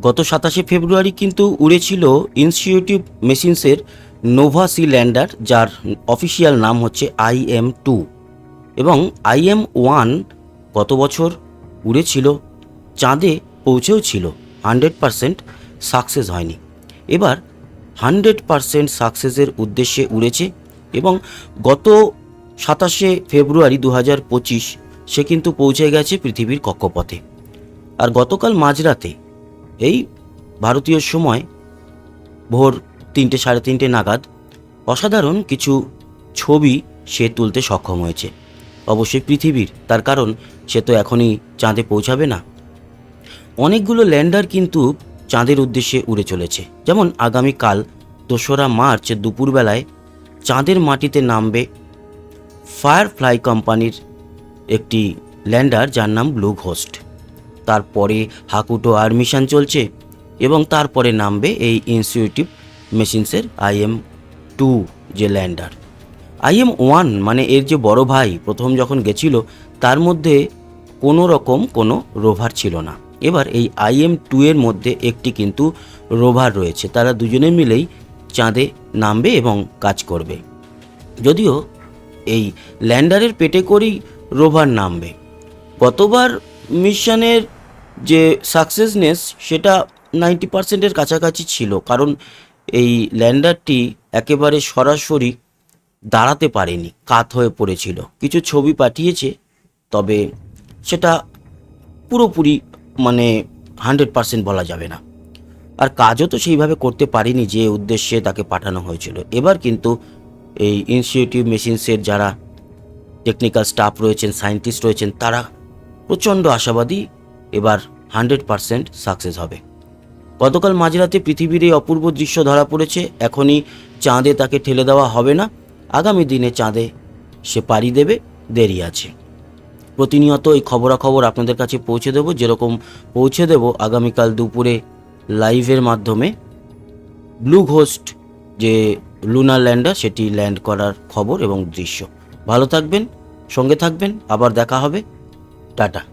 গত সাতাশে ফেব্রুয়ারি কিন্তু উড়েছিল ইনস্টিটিউটিভ মেশিনসের নোভা সি ল্যান্ডার যার অফিসিয়াল নাম হচ্ছে আইএম টু এবং আইএম ওয়ান গত বছর উড়েছিল, চাঁদে পৌঁছেও ছিল হান্ড্রেড পারসেন্ট সাকসেস হয়নি। এবার হান্ড্রেড পারসেন্ট সাকসেসের উদ্দেশ্যে উড়েছে এবং গত সাতাশে ফেব্রুয়ারি দু হাজার পঁচিশ সে কিন্তু পৌঁছে গেছে পৃথিবীর কক্ষপথে। আর গতকাল মাঝরাতে এই ভারতীয় সময় ভোর তিনটে, সাড়ে তিনটে নাগাদ অসাধারণ কিছু ছবি সে তুলতে সক্ষম হয়েছে। অবশ্যই পৃথিবীর, তার কারণ সে তো এখনই চাঁদে পৌঁছাবে না। অনেকগুলো ল্যান্ডার কিন্তু চাঁদের উদ্দেশ্যে উড়ে চলেছে। যেমন আগামীকাল দোসরা মার্চ দুপুরবেলায় চাঁদের মাটিতে নামবে ফায়ারফ্লাই কোম্পানির একটি ল্যান্ডার যার নাম ব্লু ঘোস্ট তারপরে হাকুটো আর মিশন চলছে এবং তারপরে নামবে এই ইনস্টিটিউটিভ মেশিনসের আইএম টু যে ল্যান্ডার আইএম ওয়ান মানে এর যে বড় ভাই প্রথম যখন গেছিল, তার মধ্যে কোনো রকম কোনো রোভার ছিল না। এবার এই আইএম টু এর মধ্যে একটি কিন্তু রোভার রয়েছে। তারা দুজনে মিলেই চাঁদে নামবে এবং কাজ করবে। যদিও এই ল্যান্ডারের পেটে করেই রোভার নামবে। গতবার মিশনের যে সাকসেসনেস সেটা নাইনটি পার্সেন্টের কাছাকাছি ছিল, কারণ এই ল্যান্ডারটি একেবারে সরাসরি দাঁড়াতে পারেনি, কাত হয়ে পড়েছিল। কিছু ছবি পাঠিয়েছে, তবে সেটা পুরোপুরি মানে হান্ড্রেড পার্সেন্ট বলা যাবে না। আর কাজও তো সেইভাবে করতে পারিনি যে উদ্দেশ্যে তাকে পাঠানো হয়েছিল। এবার কিন্তু এই ইনস্টিটিউটিভ মেশিনসের যারা টেকনিক্যাল স্টাফ রয়েছেন সায়েন্টিস্ট রয়েছেন, তারা প্রচণ্ড আশাবাদী এবার হান্ড্রেড পারসেন্ট সাকসেস হবে। গতকাল মাঝরাতে পৃথিবীর এই অপূর্ব দৃশ্য ধরা পড়েছে, এখনই চাঁদে তাকে ঠেলে দেওয়া হবে না। আগামী দিনে চাঁদে সে পাড়ি দেবে, দেরি আছে। প্রতিনিয়ত এই খবরাখবর আপনাদের কাছে পৌঁছে দেবো, যেরকম পৌঁছে দেব আগামীকাল দুপুরে লাইভের মাধ্যমে। ব্লু ঘোস্ট যে লুনার ল্যান্ডার, সেটি ল্যান্ড করার খবর এবং দৃশ্য। ভালো থাকবেন, সঙ্গে থাকবেন, আবার দেখা হবে। Dadah.